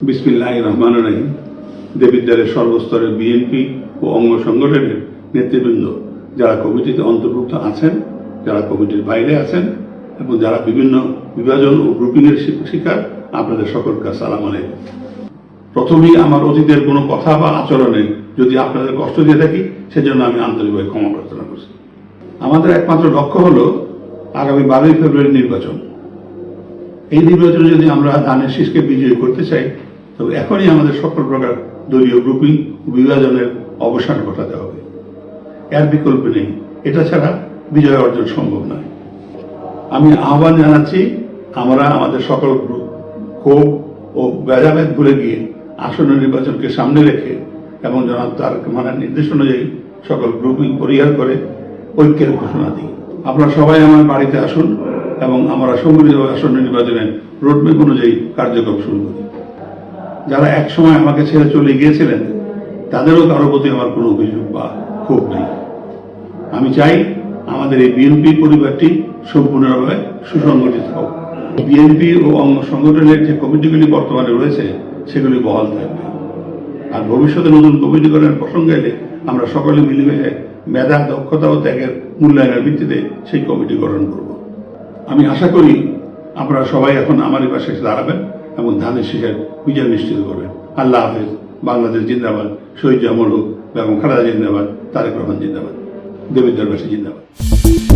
বিসমিল্লাহ রহমান রহিম। দেবিদ্বারের সর্বস্তরের বিএনপি ও অঙ্গ সংগঠনের নেতৃবৃন্দ যারা কমিটিতে অন্তর্ভুক্ত আছেন, যারা কমিটির বাইরে আছেন এবং যারা বিভিন্ন বিভাজন ও গ্রুপিংয়ের শিকার, আপনাদের সকলকে সালাম আলাইকুম। প্রথমেই আমার অতীতের কোনো কথা বা আচরণে যদি আপনাদের কষ্ট দিয়ে থাকি, সেজন্য আমি আন্তরিকভাবে ক্ষমা প্রার্থনা করছি। আমাদের একমাত্র লক্ষ্য হলো আগামী বারোই ফেব্রুয়ারি নির্বাচন। এই নির্বাচনে যদি আমরা ধানের শীষকে বিজয়ী করতে চাই তবে এখনই আমাদের সকল প্রকার দলীয় গ্রুপিং বিভাজনের অবসান ঘটাতে হবে। এর বিকল্প নেই। এটা ছাড়া বিজয় অর্জন সম্ভব নয়। আমি আহ্বান জানাচ্ছি, আমরা আমাদের সকল গ্রুপ ক্ষোভ ও ভেদাভেদ ভুলে গিয়ে আসন্ন নির্বাচনকে সামনে রেখে এবং জনাব তার মানের নির্দেশ অনুযায়ী সকল গ্রুপিং পরিহার করে ঐক্যের ঘোষণা দিই। আপনারা সবাই আমার বাড়িতে আসুন এবং আমরা সংগঠিত আসন্ন নির্বাচনের রোডম্যাপ অনুযায়ী কার্যক্রম শুরু করি। যারা একসময় আমাকে ছেড়ে চলে গিয়েছিলেন, তাদেরও কারও প্রতি আমার কোনো অভিযোগ বা ক্ষোভ নেই। আমি চাই আমাদের এই বিএনপি পরিবারটি সম্পূর্ণভাবে সুসংগঠিত হোক। বিএনপি ও অঙ্গ সংগঠনের যে কমিটিগুলি বর্তমানে রয়েছে, সেগুলি বহাল থাকবে। আর ভবিষ্যতে নতুন কমিটি করার প্রসঙ্গ এলে আমরা সকলে মিলেমিশে মেধা, দক্ষতা ও ত্যাগের মূল্যায়নের ভিত্তিতে সেই কমিটি গঠন করব। আমি আশা করি আপনারা সবাই এখন আমারই পাশে দাঁড়াবেন। এবং ধানের শেষের বিজয় নিশ্চিত করবেন আল্লাহ হাফেজ। বাংলাদেশ জিন্দাবাদ। শহীদ জামল হোক এবং খালেদা জিন্দাবাদ, তারেক রহমান জিন্দাবাদ। দেবেন্দ্রবাসী জিন্দাবাদ।